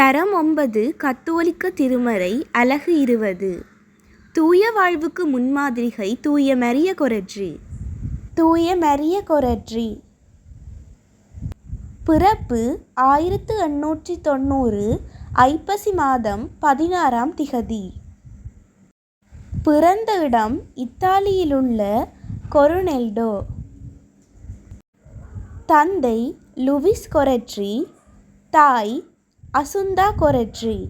தரம் ஒன்பது கத்தோலிக்க திருமறை அழகு இருபது. தூய வாழ்வுக்கு முன்மாதிரிகை தூய மரிய கொரட்ரி தூய மரிய கொரட்ரி பிறப்பு ஆயிரத்து எண்ணூற்றி தொண்ணூறு ஐப்பசி மாதம் பதினாறாம் திகதி. பிறந்த இடம் இத்தாலியிலுள்ள கொருனெல்டோ. தந்தை லுவிஸ் கொரெட்ரி தாய் அசுந்தா கொரெட்ரி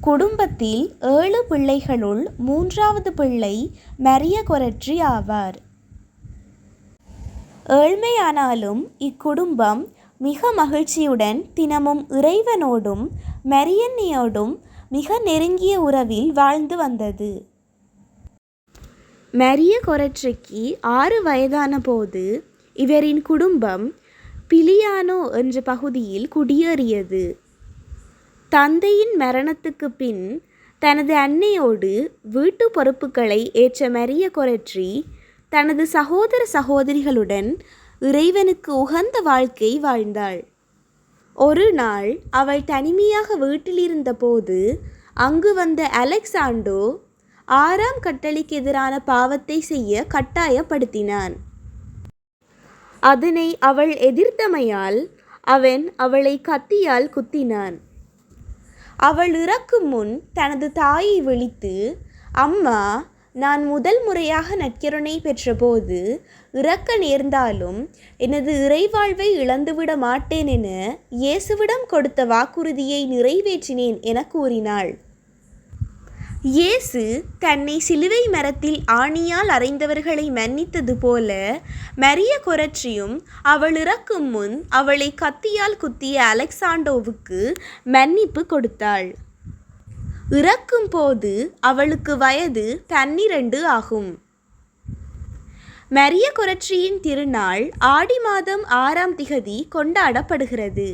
குடும்பத்தில் ஏழு பிள்ளைகளுள் மூன்றாவது பிள்ளை மரிய கொரெட்ரி ஆவார். ஏழ்மையானாலும் இக்குடும்பம் மிக மகிழ்ச்சியுடன் தினமும் இறைவனோடும் மரியன்னியோடும் மிக நெருங்கிய உறவில் வாழ்ந்து வந்தது. மரிய கொரட்ரிக்கு ஆறு வயதான போது இவரின் குடும்பம் பிலியானோ என்ற பகுதியில் குடியேறியது. தந்தையின் மரணத்துக்கு பின் தனது அன்னையோடு வீட்டு பொறுப்புகளை ஏற்ற மரிய கொரட்ரி தனது சகோதர சகோதரிகளுடன் இறைவனுக்கு உகந்த வாழ்க்கை வாழ்ந்தாள். ஒரு நாள் அவள் தனிமையாக வீட்டிலிருந்த போது அங்கு வந்த அலெக்சாண்டோ ஆறாம் கட்டளைக்கு எதிரான பாவத்தை செய்ய கட்டாயப்படுத்தினான். அதனை அவள் எதிர்த்தமையால் அவன் அவளை கத்தியால் குத்தினான். அவள் இறக்கும் முன் தனது தாயை விழித்து அம்மா நான் முதல் முறையாக நற்கருணை பெற்றபோது இறக்க நேர்ந்தாலும் எனது இறைவாழ்வை இழந்துவிட மாட்டேன் என இயேசுவிடம் கொடுத்த வாக்குறுதியை நிறைவேற்றினேன் என கூறினாள். இயேசு தன்னை சிலுவை மரத்தில் ஆணியால் அறைந்தவர்களை மன்னித்தது போல மரிய குரட்சியும் அவள் இறக்கும் முன் அவளை கத்தியால் குத்திய அலெக்சாண்டோவுக்கு மன்னிப்பு கொடுத்தாள். இறக்கும் போது அவளுக்கு வயது பன்னிரண்டு ஆகும். மரிய குரட்சியின் திருநாள் ஆடி மாதம் ஆறாம் திகதி கொண்டாடப்படுகிறது.